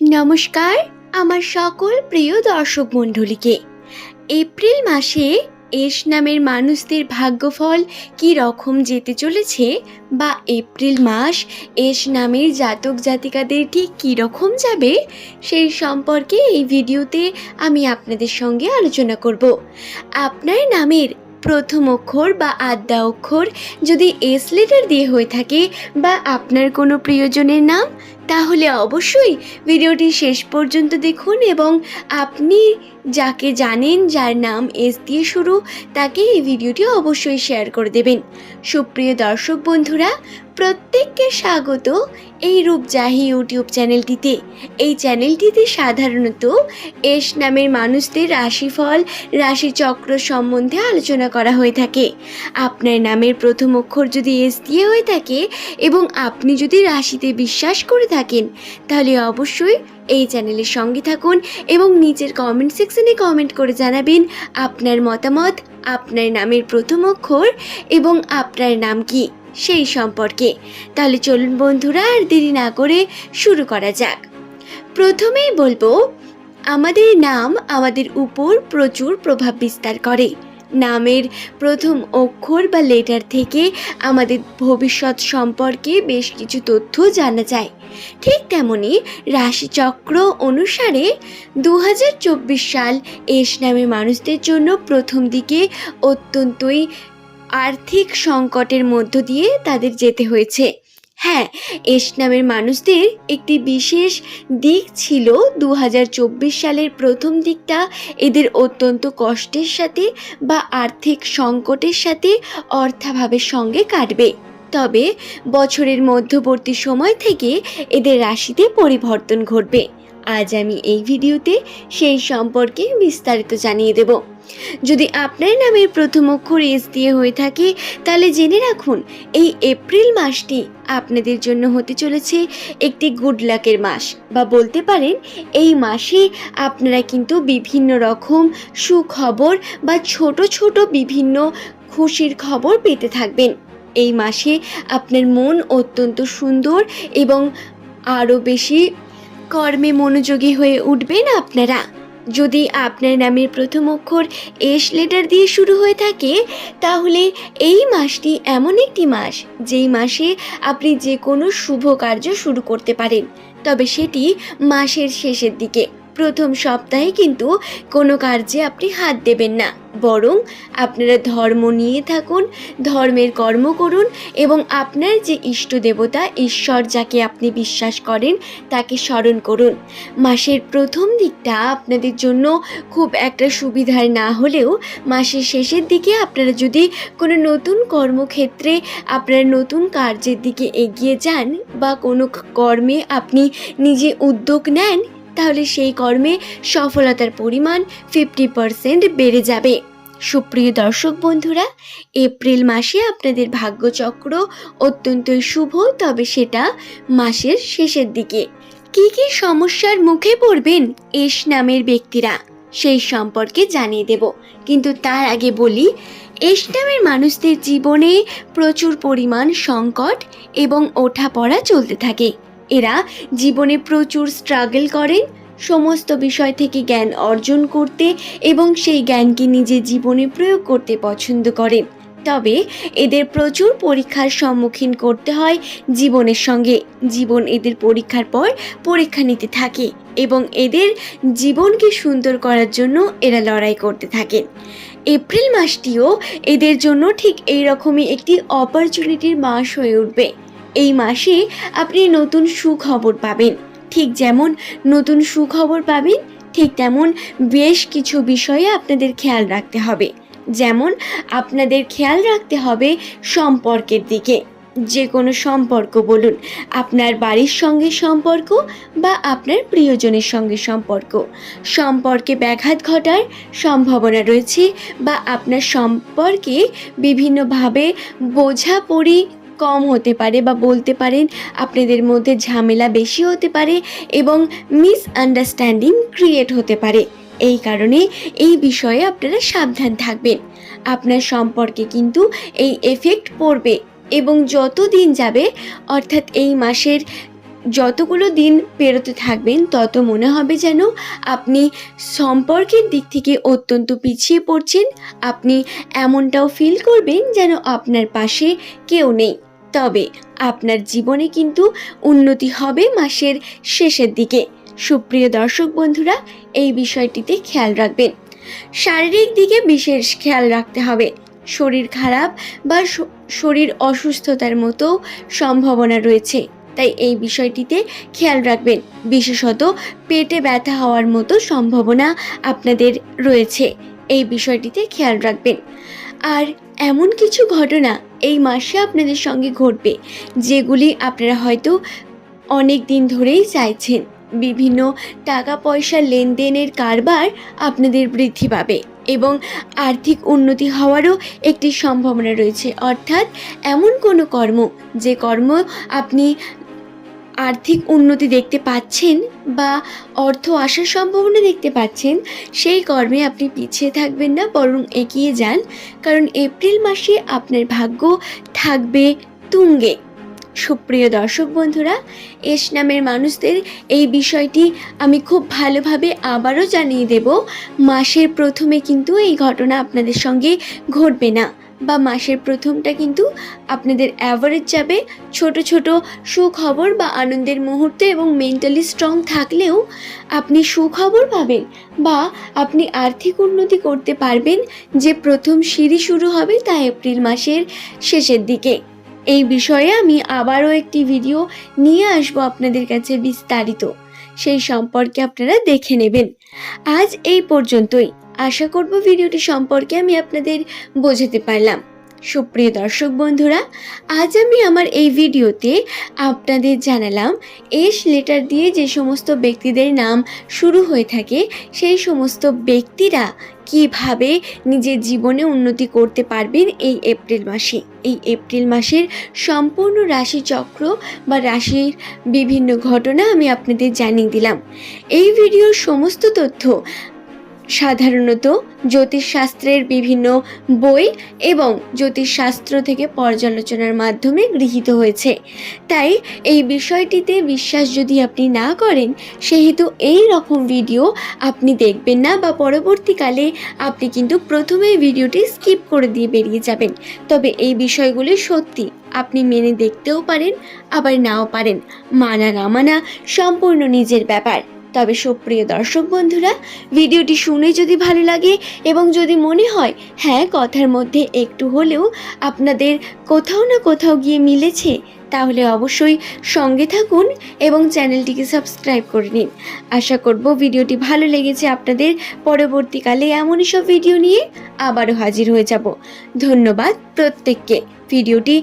নমস্কার, আমার সকল প্রিয় দর্শক মণ্ডলীকে। এপ্রিল মাসে এস নামের মানুষদের ভাগ্যফল কি রকম যেতে চলেছে বা এপ্রিল মাস এস নামের জাতক জাতিকাদের ঠিক কী রকম যাবে, সেই সম্পর্কে এই ভিডিওতে আমি আপনাদের সঙ্গে আলোচনা করব। আপনার নামের প্রথম অক্ষর বা আদ্যা অক্ষর যদি এস লেটার দিয়ে হয়ে থাকে বা আপনার কোনো প্রিয়জনের নাম তাহলে অবশ্যই ভিডিওটি শেষ পর্যন্ত দেখুন এবং আপনি যাকে জানেন যার নাম এস দিয়ে শুরু, তাকে এই ভিডিওটি অবশ্যই শেয়ার করে দেবেন। সুপ্রিয় দর্শক বন্ধুরা, প্রত্যেককে স্বাগত এই রূপজাহি ইউটিউব চ্যানেলটিতে। এই চ্যানেলটিতে সাধারণত এস নামের মানুষদের রাশিফল, রাশিচক্র সম্বন্ধে আলোচনা করা হয়ে থাকে। আপনার নামের প্রথম অক্ষর যদি এস দিয়ে হয়ে থাকে এবং আপনি যদি রাশিতে বিশ্বাস করে থাকেন তাহলে অবশ্যই এই চ্যানেলের সঙ্গে থাকুন এবং নিচের কমেন্ট সেকশনে কমেন্ট করে জানাবেন আপনার মতামত, আপনার নামের প্রথম অক্ষর এবং আপনার নাম কি সেই সম্পর্কে। তাহলে চলুন বন্ধুরা, আর দেরি না করে শুরু করা যাক। প্রথমেই বলব, আমাদের নাম আমাদের উপর প্রচুর প্রভাব বিস্তার করে। নামের প্রথম অক্ষর বা লেটার থেকে আমাদের ভবিষ্যৎ সম্পর্কে বেশ কিছু তথ্য জানা যায়। ঠিক তেমনি রাশিচক্র অনুসারে দু হাজার চব্বিশ সাল এস নামে মানুষদের জন্য প্রথম দিকে অত্যন্তই আর্থিক সংকটের মধ্য দিয়ে তাদের যেতে হয়েছে। হ্যাঁ এস নামের মানুষদের একটি বিশেষ দিক ছিল দু হাজার চব্বিশ সালের প্রথম দিকটা। এদের অত্যন্ত কষ্টের সাথে বা আর্থিক সংকটের সাথে অর্থাভাবের সঙ্গে কাটবে। তবে বছরের মধ্যবর্তী সময় থেকে এদের রাশিতে পরিবর্তন ঘটবে। আজ আমি এই ভিডিওতে সেই সম্পর্কে বিস্তারিত জানিয়ে দেব। যদি আপনার নামের প্রথম অক্ষর এস দিয়ে হয়ে থাকে, তাহলে জেনে রাখুন, এই এপ্রিল মাসটি আপনাদের জন্য হতে চলেছে একটি গুড লাকের মাস। বা বলতে পারেন, এই মাসে আপনারা কিন্তু বিভিন্ন রকম সুখবর বা ছোট ছোট বিভিন্ন খুশির খবর পেতে থাকবেন। এই মাসে আপনার মন অত্যন্ত সুন্দর এবং আরও বেশি কর্মে মনোযোগী হয়ে উঠবেন আপনারা। যদি আপনার নামের প্রথম অক্ষর এস লেটার দিয়ে শুরু হয়ে থাকে, তাহলে এই মাসটি এমন একটি মাস, যেই মাসে আপনি যে কোনো শুভ কার্য শুরু করতে পারেন। তবে সেটি মাসের শেষের দিকে, প্রথম সপ্তাহে কিন্তু কোনো কার্যে আপনি হাত দেবেন না। বরং আপনারা ধর্ম নিয়ে থাকুন, ধর্মের কর্ম করুন এবং আপনার যে ইষ্ট দেবতা, ঈশ্বর যাকে আপনি বিশ্বাস করেন, তাকে স্মরণ করুন। মাসের প্রথম দিকটা আপনাদের জন্য খুব একটা সুবিধার না হলেও মাসের শেষের দিকে আপনারা যদি কোনো নতুন কর্মক্ষেত্রে আপনার নতুন কার্যের দিকে এগিয়ে যান বা কোনো কর্মে আপনি নিজে উদ্যোগ নেন তাহলে সেই কর্মে সফলতার পরিমাণ ফিফটি পারসেন্ট বেড়ে যাবে। সুপ্রিয় দর্শক বন্ধুরা, এপ্রিল মাসে আপনাদের ভাগ্যচক্র অত্যন্তই শুভ, তবে সেটা মাসের শেষের দিকে। কি কি সমস্যার মুখে পড়বেন এস নামের ব্যক্তিরা, সেই সম্পর্কে জানিয়ে দেব। কিন্তু তার আগে বলি, এস নামের মানুষদের জীবনে প্রচুর পরিমাণ সংকট এবং ওঠাপড়া চলতে থাকে। এরা জীবনে প্রচুর স্ট্রাগল করেন সমস্ত বিষয় থেকে জ্ঞান অর্জন করতে এবং সেই জ্ঞানকে নিজের জীবনে প্রয়োগ করতে পছন্দ করেন তবে এদের প্রচুর পরীক্ষার সম্মুখীন করতে হয় জীবনের সঙ্গে। জীবন এদের পরীক্ষার পর পরীক্ষা নিতে থাকে এবং এদের জীবনকে সুন্দর করার জন্য এরা লড়াই করতে থাকেন এপ্রিল মাসটিও এদের জন্য ঠিক এই রকমই একটি অপরচুনিটির মাস হয়ে উঠবে। এই মাসে আপনি নতুন সুখবর পাবেন। ঠিক যেমন নতুন সুখবর পাবেন, ঠিক তেমন বেশ কিছু বিষয়ে আপনাদের খেয়াল রাখতে হবে। যেমন আপনাদের খেয়াল রাখতে হবে সম্পর্কের দিকে। যে কোনো সম্পর্ক বলুন, আপনার বাড়ির সঙ্গে সম্পর্ক বা আপনার প্রিয়জনের সঙ্গে সম্পর্ক। সম্পর্কে ব্যাঘাত ঘটার সম্ভাবনা রয়েছে বা আপনার সম্পর্কে বিভিন্নভাবে বোঝাপড়ি কম হতে পারে বা বলতে পারেন আপনাদের মধ্যে ঝামেলা বেশি হতে পারে এবং মিসআন্ডারস্ট্যান্ডিং ক্রিয়েট হতে পারে। এই কারণে এই বিষয়ে আপনারা সাবধান থাকবেন। আপনার সম্পর্কে কিন্তু এই এফেক্ট পড়বে এবং যত দিন যাবে, অর্থাৎ এই মাসের যতগুলো দিন পেরোতে থাকবেন, তত মনে হবে যেন আপনি সম্পর্কের দিক থেকে অত্যন্ত পিছিয়ে পড়ছেন। আপনি এমনটাও ফিল করবেন যেন আপনার পাশে কেউ নেই। তবে আপনার জীবনে কিন্তু উন্নতি হবে মাসের শেষের দিকে। সুপ্রিয় দর্শক বন্ধুরা, এই বিষয়টিতে খেয়াল রাখবেন। শারীরিক দিকে বিশেষ খেয়াল রাখতে হবে। শরীর খারাপ বা শরীর অসুস্থতার মতো সম্ভাবনা রয়েছে। তাই এই বিষয়টিতে খেয়াল রাখবেন। বিশেষত পেটে ব্যথা হওয়ার মতো সম্ভাবনা আপনাদের রয়েছে। এই বিষয়টিতে খেয়াল রাখবেন। আর এমন কিছু ঘটনা এই মাসে আপনাদের সঙ্গে ঘটবে, যেগুলি আপনারা হয়তো অনেক দিন ধরেই চাইছেন। বিভিন্ন টাকা পয়সা লেনদেনের কারবার আপনাদের বৃদ্ধি পাবে এবং আর্থিক উন্নতি হওয়ারও একটি সম্ভাবনা রয়েছে। অর্থাৎ এমন কোনো কর্ম, যে কর্ম আপনি আর্থিক উন্নতি দেখতে পাচ্ছেন বা অর্থ আসার সম্ভাবনা দেখতে পাচ্ছেন, সেই কর্মে আপনি পিছিয়ে থাকবেন না, বরং এগিয়ে যান। কারণ এপ্রিল মাসে আপনার ভাগ্য থাকবে তুঙ্গে। সুপ্রিয় দর্শক বন্ধুরা, এস নামের মানুষদের এই বিষয়টি আমি খুব ভালোভাবে আবারও জানিয়ে দেব। মাসের প্রথমে কিন্তু এই ঘটনা আপনাদের সঙ্গে ঘটবে না। বা মাসের প্রথমটা কিন্তু আপনাদের অ্যাভারেজ যাবে। ছোট ছোট সুখবর বা আনন্দের মুহূর্তে এবং মেন্টালি স্ট্রং থাকলেও আপনি সুখবর পাবেন বা আপনি আর্থিক উন্নতি করতে পারবেন যে প্রথম সিঁড়ি শুরু হবে তা এপ্রিল মাসের শেষের দিকে। এই বিষয়ে আমি আবারও একটি ভিডিও নিয়ে আসব আপনাদের কাছে বিস্তারিত। সেই সম্পর্কে আপনারা দেখে নেবেন। আজ এই পর্যন্তই। আশা করব ভিডিওটি সম্পর্কে আমি আপনাদের বোঝাতে পারলাম। সুপ্রিয় দর্শক বন্ধুরা, আজ আমি আমার এই ভিডিওতে আপনাদের জানালাম, এস লেটার দিয়ে যে সমস্ত ব্যক্তিদের নাম শুরু হয়ে থাকে, সেই সমস্ত ব্যক্তিরা কীভাবে নিজের জীবনে উন্নতি করতে পারবেন এই এপ্রিল মাসে? এই এপ্রিল মাসের সম্পূর্ণ রাশিচক্র বা রাশির বিভিন্ন ঘটনা আমি আপনাদের জানিয়ে দিলাম। এই ভিডিওর সমস্ত তথ্য সাধারণত জ্যোতিষশাস্ত্রের বিভিন্ন বই এবং জ্যোতিষশাস্ত্র থেকে পর্যালোচনার মাধ্যমে গৃহীত হয়েছে। তাই এই বিষয়টিতে বিশ্বাস যদি আপনি না করেন, সেহেতু এই রকম ভিডিও আপনি দেখবেন না বা পরবর্তীকালে আপনি কিন্তু প্রথমেই ভিডিওটি স্কিপ করে দিয়ে বেরিয়ে যাবেন। তবে এই বিষয়গুলি সত্যি আপনি মেনে দেখতেও পারেন, আবার নাও পারেন। মানা না মানা সম্পূর্ণ নিজের ব্যাপার। তবে সুপ্রিয় দর্শক বন্ধুরা, ভিডিওটি শুনে যদি ভালো লাগে এবং যদি মনে হয় হ্যাঁ কথার মধ্যে একটু হলেও আপনাদের কোথাও না কোথাও গিয়ে মিলেছে, তাহলে অবশ্যই সঙ্গে থাকুন এবং চ্যানেলটিকে সাবস্ক্রাইব করে নিন। আশা করব ভিডিওটি ভালো লেগেছে আপনাদের। পরবর্তীকালে এমনই সব ভিডিও নিয়ে আবারও হাজির হয়ে যাব। ধন্যবাদ প্রত্যেককে। ভিডিওটি